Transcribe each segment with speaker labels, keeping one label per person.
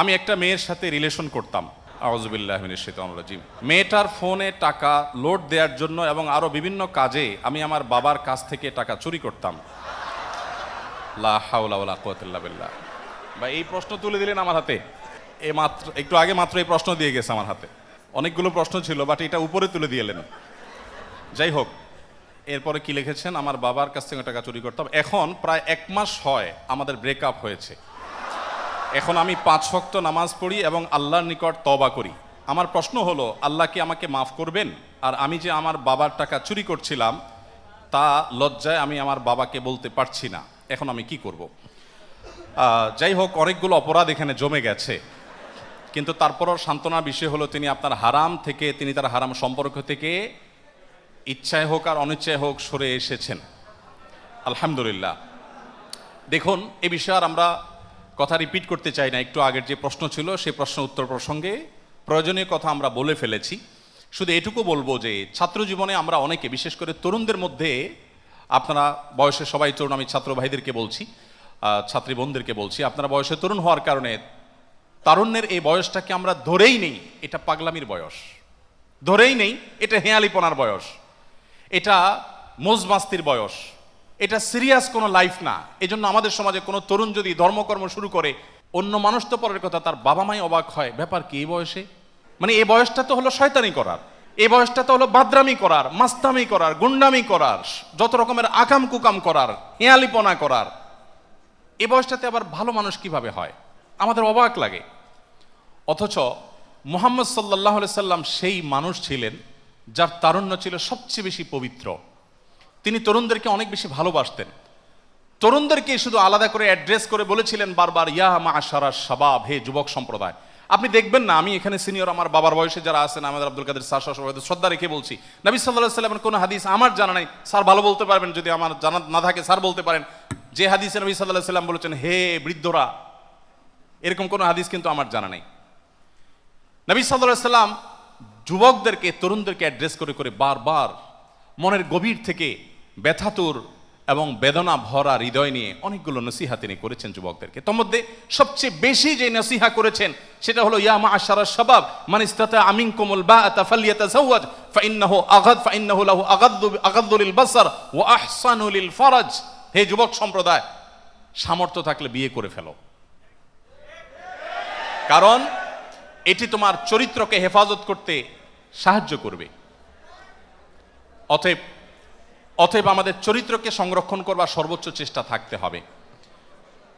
Speaker 1: আমি একটা মেয়ের সাথে রিলেশন করতাম। আওয়াজবিল্লাহ রাজিম। মেয়েটার ফোনে টাকা লোড দেওয়ার জন্য এবং আরও বিভিন্ন কাজে আমি আমার বাবার কাছ থেকে টাকা চুরি করতাম। লা হাওলা ওয়ালা কুওয়াতা বিল্লাহ। বা এই প্রশ্ন তুলে দিলেন আমার হাতে। এ মাত্র, একটু আগে মাত্র এই প্রশ্ন দিয়ে গেছে আমার হাতে। অনেকগুলো প্রশ্ন ছিল বাট এটা উপরে তুলে দিয়েলেন যাই হোক, এরপরে কি লিখেছেন? আমার বাবার কাছ থেকে টাকা চুরি করতাম। এখন প্রায় এক মাস হয় আমাদের ব্রেকআপ হয়েছে। এখন আমি পাঁচ শক্ত নামাজ পড়ি এবং আল্লাহর নিকট তবা করি। আমার প্রশ্ন হলো, আল্লাহ কি আমাকে মাফ করবেন? আর আমি যে আমার বাবার টাকা চুরি করছিলাম, তা লজ্জায় আমি আমার বাবাকে বলতে পারছি না। এখন আমি কি করব? যাই হোক, অনেকগুলো অপরাধ এখানে জমে গেছে। কিন্তু তারপরও সান্ত্বনার বিষয় হলো, তিনি আপনার হারাম থেকে, তিনি তার হারাম সম্পর্ক থেকে ইচ্ছায় হোক আর অনিচ্ছায় হোক সরে এসেছেন। আলহামদুলিল্লাহ। দেখুন, এ বিষয়ে আর আমরা কথা রিপিট করতে চাই না, একটু আগের যে প্রশ্ন ছিল সেই প্রশ্ন উত্তর প্রসঙ্গে প্রয়োজনীয় কথা আমরা বলে ফেলেছি। শুধু এটুকু বলব যে, ছাত্র জীবনে আমরা অনেকে, বিশেষ করে তরুণদের মধ্যে, আপনারা বয়সে সবাই তরুণ, আমি ছাত্র ভাইদেরকে বলছি ছাত্রী বোনদেরকে বলছি, আপনারা বয়সে তরুণ হওয়ার কারণে তারুণ্যের এই বয়সটাকে আমরা ধরেই নেই, এটা পাগলামির বয়স। ধরেই নেই, এটা হেয়ালিপনার বয়স। এটা মোজমাস্তির বয়স। এটা সিরিয়াস কোনো লাইফ না। এজন্য আমাদের সমাজে কোনো তরুণ যদি ধর্মকর্ম শুরু করে, অন্য মানুষ তো পরের কথা, তার বাবা মাই অবাক হয়, ব্যাপার কি, এই বয়সে? মানে এই বয়সটা তো হলো শয়তানি করার। এই বয়সটা তো হলো বাদরামি করার, মাস্তামি করার, গুন্ডামি করার, যত রকমের আকাম কুকাম করার, হেয়ালিপনা করার। এ বয়সটাতে আবার ভালো মানুষ কীভাবে হয়? আমাদের অবাক লাগে। অথচ মোহাম্মদ সাল্লাহ সাল্লাম সেই মানুষ ছিলেন, যার তারুণ্য ছিল সবচেয়ে বেশি পবিত্র। তিনি তরুণদেরকে অনেক বেশি ভালোবাসতেন। তরুণদেরকে শুধু আলাদা করে অ্যাড্রেস করে বলেছিলেন বারবার, ইয়া মা আশারা শাবাব, হে যুবক সম্প্রদায়। আপনি দেখবেন না, আমি এখানে সিনিয়র, আমার বাবার বয়সে যারা আছেন আমাদের আব্দুল কাদের স্যার সবাই শ্রদ্ধা রেখে বলছি, নবী সাল্লাহ সাল্লামের কোনো হাদিস আমার জানা নাই। স্যার ভালো বলতে পারবেন, যদি আমার জানা না থাকে, স্যার বলতে পারেন। যে হাদিসে নবী সাল্লাহ সাল্লাম বলেছেন, হে বৃদ্ধরা, এরকম কোনো হাদিস কিন্তু আমার জানা নেই। নবী সাল্লাহ সাল্লাম যুবকদেরকে, তরুণদেরকে অ্যাড্রেস করে করে বারবার মনের গভীর থেকে ব্যথাতুর এবং বেদনা ভরা হৃদয় নিয়ে অনেকগুলো নসিহা তিনি করেছেন যুবকদেরকে। তোর মধ্যে সবচেয়ে বেশি যে নসিহা করেছেন, সেটা হলো, ইয়া মা আশারা সবাব মান ইস্তাতা আমিন কোমল বা তাফালিয়াতাজাওয়াজ ফাইন্নাহু আগাদ, ফাইন্নাহু লাহু আগাদ্দু আগাদ্দু লিল বাসার, ওয়া আহসানু লিল ফারাজ। হে যুবক সম্প্রদায়, সামর্থ্য থাকলে বিয়ে করে ফেলো। কারণ, এটি তোমার চরিত্রকে হেফাজত করতে সাহায্য করবে। অতএব অতএব আমাদের চরিত্রকে সংরক্ষণ করবার সর্বোচ্চ চেষ্টা থাকতে হবে।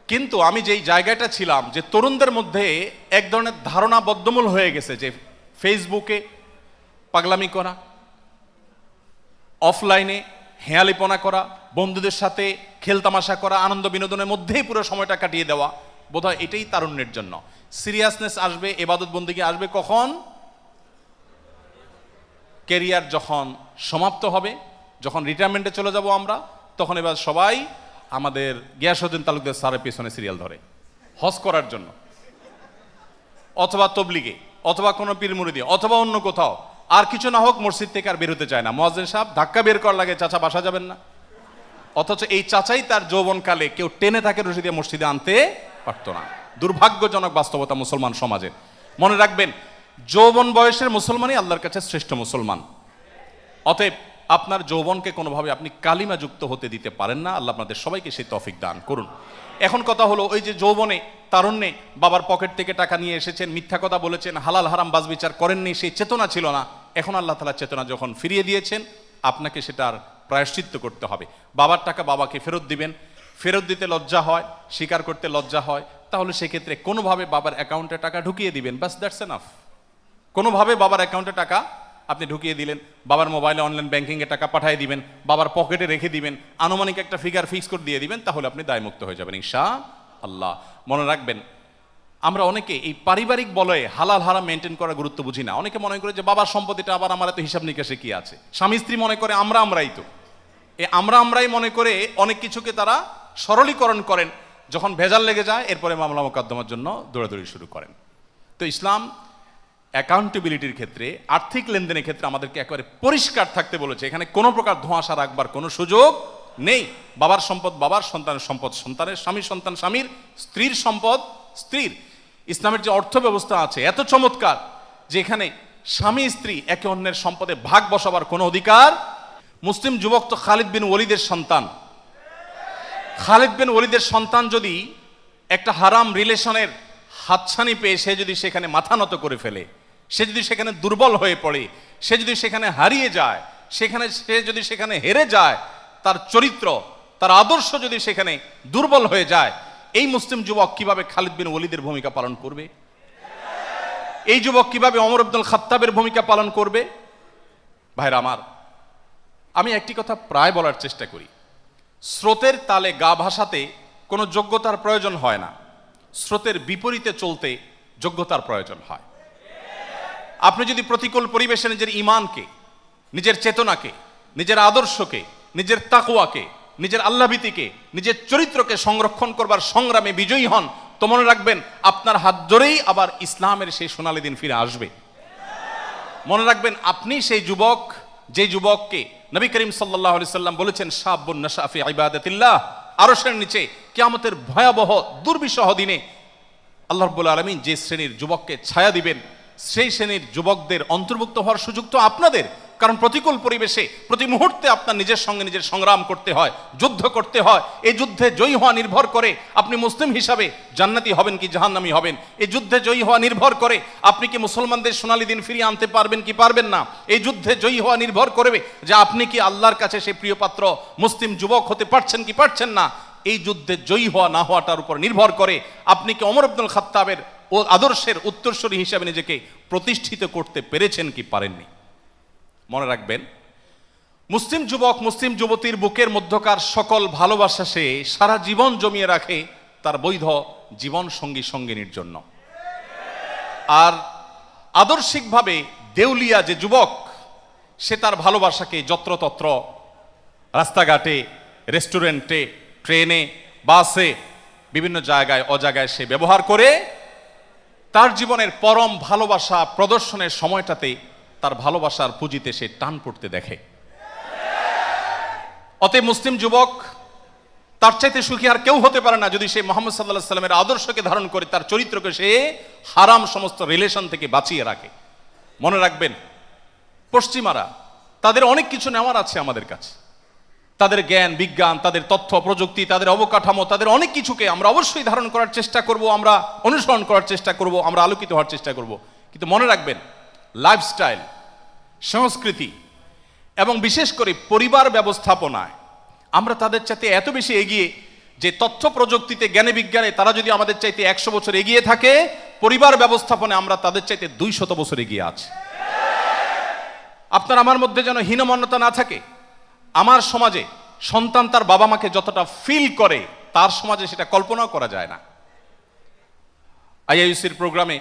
Speaker 1: কিন্তু আমি যেই জায়গাটা ছিলাম, যে তরুণদের মধ্যে এক ধরনের ধারণা বদ্ধমূল হয়ে গেছে যে ফেসবুকে পাগলামি করা, অফলাইনে হেয়ালিপনা করা, বন্ধুদের সাথে খেলতামাশা করা, আনন্দ বিনোদনের মধ্যেই পুরো সময়টা কাটিয়ে দেওয়া বোধহয় এটাই তারুণ্যের জন্য। সিরিয়াসনেস আসবে, এবাদত বন্দিকে আসবে কখন? কেরিয়ার যখন সমাপ্ত হবে যখন রিটায়ারমেন্টে চলে যাব আমরা, তখন এবার সবাই আমাদের গিয়াসুদ্দিন তালুকদের স্যারের পেছনে সিরিয়াল ধরে। হজ করার জন্য। অথবা তবলিগে, অথবা কোনো পীর মুরিদি, অথবা অন্য কোথাও। আর কিছু না হোক, মসজিদ থেকে আর বেরোতে চায় না। মোয়াজ্জেন সাহেব ধাক্কা বের করার লাগে, চাচা, বাসা যাবেন না। অথচ এই চাচাই তার যৌবনকালে কেউ টেনে তাকে রশি দিয়ে মসজিদে আনতে পারতো না। দুর্ভাগ্যজনক বাস্তবতা মুসলমান সমাজে। মনে রাখবেন, যৌবন বয়সের মুসলমানই আল্লাহর কাছে শ্রেষ্ঠ মুসলমান। অতএব আপনার যৌবনকে কোনোভাবে আপনি কালিমা যুক্ত হতে দিতে পারেন না। আল্লাহ আপনাদের সবাইকে সেই তফিক দান করুন। এখন কথা হলো, ওই যে যৌবনে, তারণ্যে বাবার পকেট থেকে টাকা নিয়ে এসেছেন, মিথ্যা কথা বলেছেন, হালাল হারাম বাজ বিচার করেননি, সেই চেতনা ছিল না। এখন আল্লাহ তালা চেতনা যখন ফিরিয়ে দিয়েছেন, আপনাকে সেটার প্রায়শ্চিত্ত করতে হবে। বাবার টাকা বাবাকে ফেরত দিবেন। ফেরত দিতে লজ্জা হয়, স্বীকার করতে লজ্জা হয়, তাহলে সেক্ষেত্রে কোনোভাবে বাবার অ্যাকাউন্টে টাকা ঢুকিয়ে দিবেন। বাস দ্যাটস এনাফ। কোনোভাবে বাবার অ্যাকাউন্টে টাকা আপনি ঢুকিয়ে দিলেন, বাবার মোবাইলে অনলাইন ব্যাংকিংয়ে টাকা পাঠিয়ে দিবেন, বাবার পকেটে রেখে দিবেন, আনুমানিক একটা ফিগার ফিক্স করে দিয়ে দিবেন, তাহলে আপনি দায়মুক্ত হয়ে যাবেন ঈশা আল্লাহ মনে রাখবেন, আমরা অনেকে এই পারিবারিক বলয়ে হালাল হারাম মেনটেন করার গুরুত্ব বুঝি না। অনেকে মনে করে যে, বাবার সম্পত্তিটা আবার আমার এত হিসাব নিকাশে কি আছে? স্বামী স্ত্রী মনে করে, আমরা আমরাই তো। এ আমরা আমরাই মনে করে অনেক কিছুকে তারা সরলীকরণ করেন, যখন ভেজাল লেগে যায়, এরপরে মামলা মোকদ্দমার জন্য দৌড়াদৌড়ি শুরু করেন। তো ইসলাম অ্যাকাউন্টেবিলিটির ক্ষেত্রে, আর্থিক লেনদেনের ক্ষেত্রে আমাদেরকে একেবারে পরিষ্কার থাকতে বলেছে। এখানে কোনো প্রকার ধোঁয়াশা রাখবার কোনো সুযোগ নেই। বাবার সম্পদ বাবার, সন্তানের সম্পদ সন্তানের, স্বামীর সন্তান স্বামীর, স্ত্রীর সম্পদ স্ত্রীর। ইসলামের যে অর্থ ব্যবস্থা আছে, এত চমৎকার যে এখানে স্বামী, স্ত্রী একে অন্যের সম্পদে ভাগ বসাবার কোনো অধিকার। মুসলিম যুবক তো খালিদ বিন ওলিদের সন্তান। খালিদ বিন ওলিদের সন্তান যদি একটা হারাম রিলেশনের হাতছানি পেয়ে সে যদি সেখানে মাথা নত করে ফেলে, সে যদি সেখানে দুর্বল হয়ে পড়ে, সে যদি সেখানে হারিয়ে যায়, সেখানে সে যদি সেখানে হেরে যায়, তার চরিত্র, তার আদর্শ যদি সেখানে দুর্বল হয়ে যায়, এই মুসলিম যুবক কীভাবে খালিদ বিন ওলিদের ভূমিকা পালন করবে? এই যুবক কীভাবে অমর আব্দুল খাত্তাবের ভূমিকা পালন করবে? ভাইরা আমার, আমি একটি কথা প্রায় বলার চেষ্টা করি। স্রোতের তালে গা ভাসাতে কোনো যোগ্যতার প্রয়োজন হয় না। স্রোতের বিপরীতে চলতে যোগ্যতার প্রয়োজন হয়। আপনি যদি প্রতিকূল পরিবেশে নিজের ইমানকে নিজের চেতনাকে, নিজের আদর্শকে, নিজের তাকুয়াকে নিজের আল্লাভীতিকে নিজের চরিত্রকে সংরক্ষণ করবার সংগ্রামে বিজয়ী হন, তো মনে রাখবেন আপনার হাত ধরেই আবার ইসলামের সেই সোনালী দিন ফিরে আসবে। মনে রাখবেন আপনি সেই যুবক, যে যুবককে নবী করিম সাল্লাহ সাল্লাম বলেছেন সাব্বুন নাশাফি আরশের নিচে কেয়ামতের ভয়াবহ, দুর্বিষহ দিনে আল্লাহ রব্বুল আলমিন যে শ্রেণির যুবককে ছায়া দিবেন, সেই শ্রেণির যুবকদের অন্তর্ভুক্ত হওয়ার সুযোগ তো আপনাদের। কারণ প্রতিকূল পরিবেশে প্রতি মুহূর্তে আপনার নিজের সঙ্গে নিজের সংগ্রাম করতে হয়, যুদ্ধ করতে হয়। এই যুদ্ধে জয়ী হওয়া নির্ভর করে আপনি মুসলিম হিসাবে জান্নাতি হবেন কি জাহান্নামি হবেন। এই যুদ্ধে জয়ী হওয়া নির্ভর করে আপনি কি মুসলমানদের সোনালী দিন ফিরিয়ে আনতে পারবেন কি পারবেন না। এই যুদ্ধে জয়ী হওয়া নির্ভর করবে যে আপনি কি আল্লাহর কাছে সেই প্রিয় পাত্র, মুসলিম যুবক হতে পারছেন কি পারছেন না। এই যুদ্ধে জয়ী হওয়া না হওয়াটার উপর নির্ভর করে আপনি কি অমর আব্দুল খাত্তাবের ও আদর্শের উত্তরসূরি হিসাবে নিজেকে প্রতিষ্ঠিত করতে পেরেছেন কি পারেননি। মনে রাখবেন, মুসলিম যুবক, মুসলিম যুবতীর বুকের মধ্যকার সকল ভালোবাসা সে সারা জীবন জমিয়ে রাখে তার বৈধ জীবন সঙ্গী সঙ্গিনীর জন্য। আর আদর্শিকভাবে দেউলিয়া যে যুবক, সে তার ভালোবাসাকে যত্রতত্র রাস্তাঘাটে, রেস্টুরেন্টে, ট্রেনে, বাসে, বিভিন্ন জায়গায়, অজায়গায় সে ব্যবহার করে তার জীবনের পরম ভালোবাসা প্রদর্শনের সময়টাতে তার ভালোবাসার পুঁজিতে সে টান পড়তে দেখে। অতএব মুসলিম যুবক, তার চাইতে সুখী আর কেউ হতে পারে না যদি সে মোহাম্মদ সাল্লাহ সাল্লামের আদর্শকে ধারণ করে তার চরিত্রকে সে হারাম সমস্ত রিলেশন থেকে বাঁচিয়ে রাখে। মনে রাখবেন, পশ্চিমারা, তাদের অনেক কিছু নেওয়ার আছে আমাদের কাছে। তাদের জ্ঞান, বিজ্ঞান, তাদের তথ্য, প্রযুক্তি, তাদের অবকাঠামো, তাদের অনেক কিছুকে আমরা অবশ্যই ধারণ করার চেষ্টা করব, আমরা অনুসরণ করার চেষ্টা করব, আমরা আলোকিত হওয়ার চেষ্টা করব। কিন্তু মনে রাখবেন লাইফস্টাইল সংস্কৃতি, এবং বিশেষ করে পরিবার ব্যবস্থাপনায় আমরা তাদের চাইতে এত বেশি এগিয়ে যে তথ্য প্রযুক্তিতে, জ্ঞানে বিজ্ঞানে তারা যদি আমাদের চাইতে একশো বছর এগিয়ে থাকে, পরিবার ব্যবস্থাপনায় আমরা তাদের চাইতে দুই শত বছর এগিয়ে আছি। আপনার আমার মধ্যে যেন হীনমন্যতা না থাকে, আমার সমাজে সন্তান তার বাবা মাকে যতটা ফিল করে, তার সমাজে সেটা কল্পনাও করা যায় না। আইআইউসির প্রোগ্রামে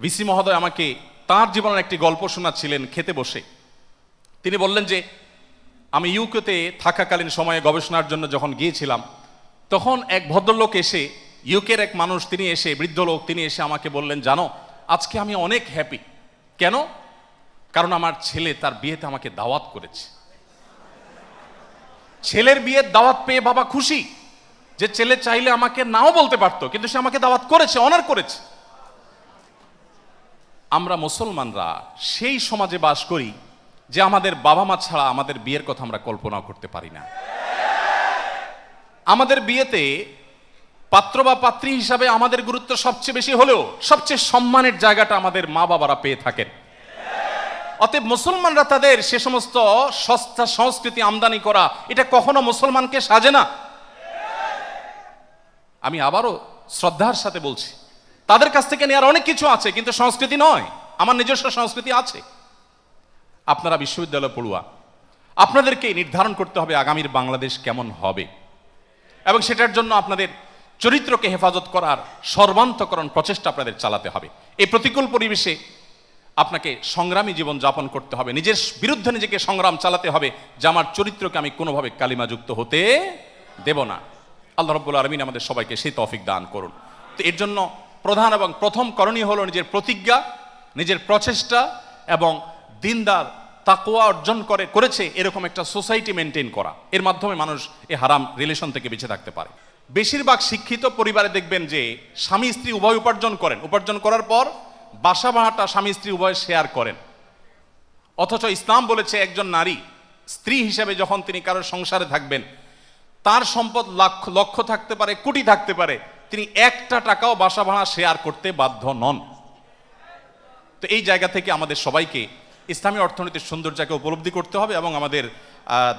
Speaker 1: ভিসি মহোদয় আমাকে তার জীবনের একটি গল্প শোনাচ্ছিলেন খেতে বসে। তিনি বললেন যে, আমি ইউকেতে থাকাকালীন সময়ে গবেষণার জন্য যখন গিয়েছিলাম, তখন এক ভদ্রলোক এসে, ইউকের এক মানুষ তিনি এসে, বৃদ্ধ লোক তিনি এসে আমাকে বললেন, জানো, আজকে আমি অনেক হ্যাপি কেন? কারণ আমার ছেলে তার বিয়েতে আমাকে দাওয়াত করেছে। ছেলের বিয়ের দাওয়াত পেয়ে বাবা খুশি যে, ছেলে চাইলে আমাকে নাও বলতে পারতো, কিন্তু সে আমাকে দাওয়াত করেছে অনার করেছে। আমরা মুসলমানরা সেই সমাজে বাস করি যে আমাদের বাবা মা ছাড়া আমাদের বিয়ের কথা আমরা কল্পনা করতে পারি না। আমাদের বিয়েতে পাত্র বা পাত্রী হিসাবে আমাদের গুরুত্ব সবচেয়ে বেশি হলেও সবচেয়ে সম্মানের জায়গাটা আমাদের মা বাবারা পেয়ে থাকেন। অতএব মুসলমানরা তাদের সে সমস্ত সস্তা সংস্কৃতি আমদানি করা, এটা কখনো মুসলমানকে সাজে না। আমি আবারও শ্রদ্ধার সাথে বলছি তাদের কাছ থেকে নেওয়ার অনেক কিছু আছে, কিন্তু সংস্কৃতি নয়। আমার নিজস্ব সংস্কৃতি আছে। আপনারা বিশ্ববিদ্যালয় পড়ুয়া আপনাদেরকে নির্ধারণ করতে হবে আগামীর বাংলাদেশ কেমন হবে। এবং সেটার জন্য আপনাদের চরিত্রকে হেফাজত করার সর্বান্তকরণ প্রচেষ্টা আপনাদের চালাতে হবে। এই প্রতিকূল পরিবেশে আপনাকে সংগ্রামী জীবন যাপন করতে হবে। নিজের বিরুদ্ধে নিজেকে সংগ্রাম চালাতে হবে। যে আমার চরিত্রকে আমি কোনোভাবে কালিমাযুক্ত হতে দেব না। আল্লাহ রব্বুল আলমিন আমাদের সবাইকে সেই তফিক দান করুন। তো এর জন্য প্রধান এবং প্রথম করণীয় হলো নিজের প্রতিজ্ঞা, নিজের প্রচেষ্টা এবং দিনদার তাকোয়া অর্জন করে, করেছে এরকম একটা সোসাইটি মেনটেন করা। এর মাধ্যমে মানুষ এ হারাম রিলেশন থেকে বেঁচে থাকতে পারে। বেশিরভাগ শিক্ষিত পরিবারে দেখবেন যে স্বামী স্ত্রী উভয় উপার্জন করেন। উপার্জন করার পর বাসা ভাড়াটা স্বামী স্ত্রী উভয় শেয়ার করেন। অথচ ইসলাম বলেছে একজন নারী স্ত্রী হিসেবে যখন তিনি কারোর সংসারে থাকবেন, তার সম্পদ লক্ষ লক্ষ থাকতে পারে, কোটি থাকতে পারে। তিনি একটা টাকাও বাসা ভাড়া শেয়ার করতে বাধ্য নন। তো এই জায়গা থেকে আমাদের সবাইকে ইসলামী অর্থনীতির সৌন্দর্যকে উপলব্ধি করতে হবে এবং আমাদের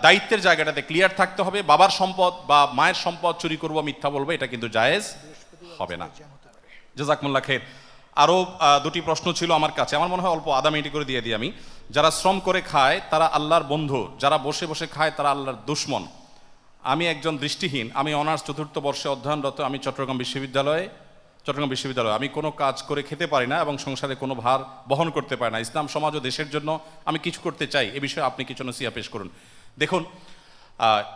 Speaker 1: দায়িত্বের জায়গাটাতে ক্লিয়ার থাকতে হবে। বাবার সম্পদ বা মায়ের সম্পদ চুরি করব, মিথ্যা বলব, এটা কিন্তু জায়েজ হবে না। জাজাকমুল্লা খের আরও দুটি প্রশ্ন ছিল আমার কাছে। আমার মনে হয় অল্প আধা মিনিট করে দিয়ে দিই আমি। যারা শ্রম করে খায়, তারা আল্লাহর বন্ধু। যারা বসে বসে খায়, তারা আল্লাহর দুশ্মন। আমি একজন দৃষ্টিহীন, আমি অনার্স চতুর্থ বর্ষে অধ্যয়নরত, আমি চট্টগ্রাম বিশ্ববিদ্যালয়ে, চট্টগ্রাম বিশ্ববিদ্যালয়, আমি কোনো কাজ করে খেতে পারি না এবং সংসারে কোনো ভার বহন করতে পারি না। ইসলাম সমাজ ও দেশের জন্য আমি কিছু করতে চাই, এ বিষয়ে আপনি কিছু নসিয়া পেশ করুন। দেখুন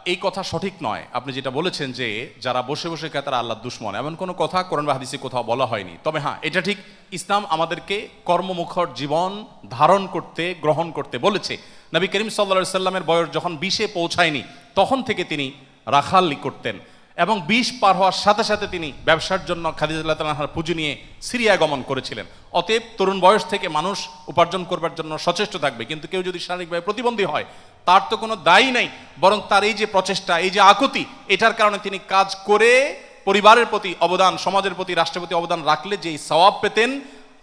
Speaker 1: এই কথা সঠিক নয়। আপনি যেটা বলেছেন যে যারা বসে বসে খায় তারা আল্লাহ দুশ্মন। এমন কোনো কথা কোরআন বাহাদিসে কোথাও বলা হয়নি। তবে হ্যাঁ এটা ঠিক ইসলাম আমাদেরকে কর্মমুখর জীবন ধারণ করতে, গ্রহণ করতে বলেছে। নবী করিম সাল্লা সাল্লামের বয়স যখন বিশে পৌঁছায়নি, তখন থেকে তিনি রাখালি করতেন। এবং বিষ পার হওয়ার সাথে সাথে তিনি ব্যবসার জন্য খাদিজুল্লাহ পুঁজি নিয়ে সিরিয়া গমন করেছিলেন। অতএব তরুণ বয়স থেকে মানুষ উপার্জন করবার জন্য সচেষ্ট থাকবে। কিন্তু কেউ যদি শারীরিকভাবে প্রতিবন্ধী হয়, তার তো কোনো দায়ী নাই, বরং তার এই যে প্রচেষ্টা, এই যে আকুতি, এটার কারণে তিনি কাজ করে পরিবারের প্রতি অবদান, সমাজের প্রতি, রাষ্ট্রের প্রতি অবদান রাখলে যেই সওয়াব পেতেন,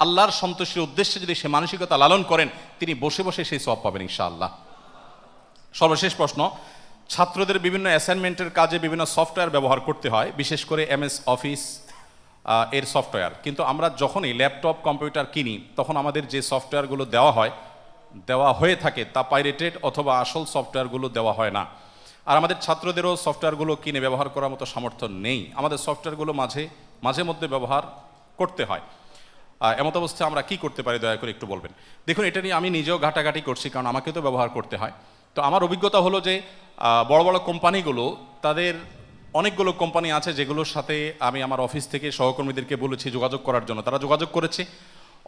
Speaker 1: আল্লাহর সন্তোষের উদ্দেশ্যে যদি সে মানসিকতা লালন করেন, তিনি বসে বসে সেই সওয়াব পাবেন ইনশাআল্লাহ। সর্বশেষ প্রশ্ন ছাত্রদের বিভিন্ন অ্যাসাইনমেন্টের কাজে বিভিন্ন সফটওয়্যার ব্যবহার করতে হয়, বিশেষ করে এমএস অফিস এর সফটওয়্যার কিন্তু আমরা যখনই ল্যাপটপ কম্পিউটার কিনি, তখন আমাদের যে সফটওয়্যারগুলো দেওয়া হয়, দেওয়া হয়ে থাকে তা পাইরেটেড অথবা আসল সফটওয়্যারগুলো দেওয়া হয় না। আর আমাদের ছাত্রদেরও সফটওয়্যারগুলো কিনে ব্যবহার করার মতো সামর্থ্য নেই। আমাদের সফটওয়্যারগুলো মাঝে মাঝে মধ্যে ব্যবহার করতে হয়। এমত অবস্থায় আমরা কি করতে পারি দয়া করে একটু বলবেন? দেখুন, এটা নিয়ে আমি নিজেও ঘাটাঘাটি করছি, কারণ আমাকে তো ব্যবহার করতে হয়। তো আমার অভিজ্ঞতা হলো যে বড় বড় কোম্পানিগুলো, তাদের অনেকগুলো কোম্পানি আছে যেগুলোর সাথে আমি আমার অফিস থেকে সহকর্মীদেরকে বলেছি যোগাযোগ করার জন্য। তারা যোগাযোগ করেছে।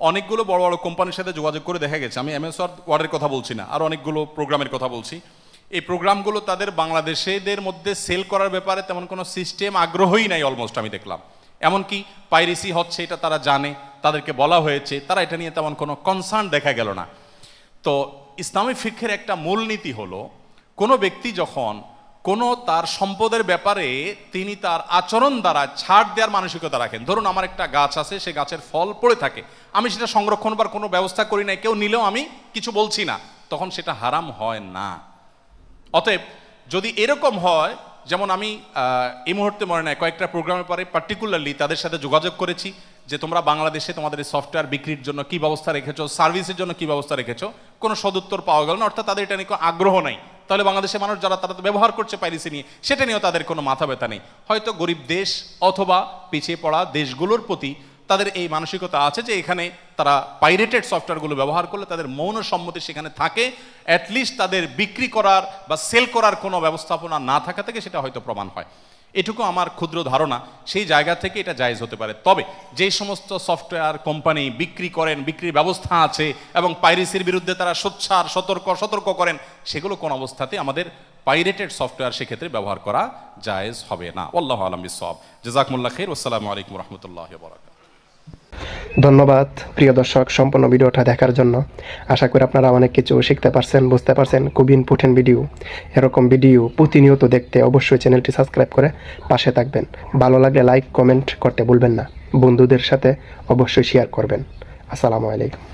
Speaker 1: অনেকগুলো বড় বড় কোম্পানির সাথে যোগাযোগ করে দেখা গেছে। আমি এমএস ওয়ার্ডের কথা বলছি না, আর অনেকগুলো প্রোগ্রামের কথা বলছি। এই প্রোগ্রামগুলো তাদের বাংলাদেশেদের মধ্যে সেল করার ব্যাপারে তেমন কোনো সিস্টেম আগ্রহই নাই অলমোস্ট আমি দেখলাম। এমনকি পাইরেসি হচ্ছে, এটা তারা জানে, তাদেরকে বলা হয়েছে, তারা এটা নিয়ে তেমন কোনো কনসার্ন দেখা গেল না। তো ইসলামী ফিক্ষের একটা মূলনীতি হলো, কোনো ব্যক্তি যখন কোনো তার সম্পদের ব্যাপারে তিনি তার আচরণ দ্বারা ছাড় দেওয়ার মানসিকতা রাখেন, ধরুন আমার একটা গাছ আছে, সে গাছের ফল পড়ে থাকে, আমি সেটা সংরক্ষণ বা কোনো ব্যবস্থা করি না কেউ নিলেও আমি কিছু বলছি না, তখন সেটা হারাম হয় না। অতএব যদি এরকম হয়, যেমন আমি এই মুহূর্তে মনে নাই, কয়েকটা প্রোগ্রামের পরে পার্টিকুলারলি তাদের সাথে যোগাযোগ করেছি যে তোমরা বাংলাদেশে তোমাদের সফটওয়্যার বিক্রির জন্য কি ব্যবস্থা রেখেছো, সার্ভিসের জন্য কি ব্যবস্থা রেখেছো, কোনো সদুত্তর পাওয়া গেল না, অর্থাৎ তাদের এটা নিয়ে আগ্রহ নাই। তাহলে বাংলাদেশের মানুষ যারা, তারা তো ব্যবহার করছে পাইরিসি নিয়ে, সেটা নিয়েও তাদের কোনো মাথা ব্যথা নেই। হয়তো গরিব দেশ অথবা পিছিয়ে পড়া দেশগুলোর প্রতি তাদের এই মানসিকতা আছে যে এখানে তারা পাইরেটেড সফটওয়্যারগুলো ব্যবহার করলে তাদের মৌন সম্মতি সেখানে থাকে অ্যাটলিস্ট তাদের বিক্রি করার বা সেল করার কোনো ব্যবস্থাপনা না থাকা থেকে সেটা হয়তো প্রমাণ হয়। এটুকু আমার ক্ষুদ্র ধারণা, সেই জায়গা থেকে এটা জায়জ হতে পারে। তবে যে সমস্ত সফটওয়্যার কোম্পানি বিক্রি করেন, বিক্রির ব্যবস্থা আছে এবং পাইরেসির বিরুদ্ধে তারা সোচ্ছার, সতর্ক সতর্ক করেন, সেগুলো কোন অবস্থাতে আমাদের পাইরেটেড সফটওয়্যার সেক্ষেত্রে ব্যবহার করা জায়েজ হবে না। আল্লাহ আলম সব জাজাকমুল্লাহ খের আসসালামু আলাইকুম রহমতুল্লাহ বরাকাত
Speaker 2: ধন্যবাদ, প্রিয় দর্শক, সম্পূর্ণ ভিডিওটা দেখার জন্য। আশা করি আপনারা অনেক কিছু শিখতে পারছেন, বুঝতে পারছেন। খুবই ইম্পর্টেন্ট ভিডিও এরকম ভিডিও প্রতিনিয়ত দেখতে অবশ্যই চ্যানেলটি সাবস্ক্রাইব করে পাশে থাকবেন। ভালো লাগলে লাইক কমেন্ট করতে ভুলবেন না। বন্ধুদের সাথে অবশ্যই শেয়ার করবেন। আসসালামু আলাইকুম।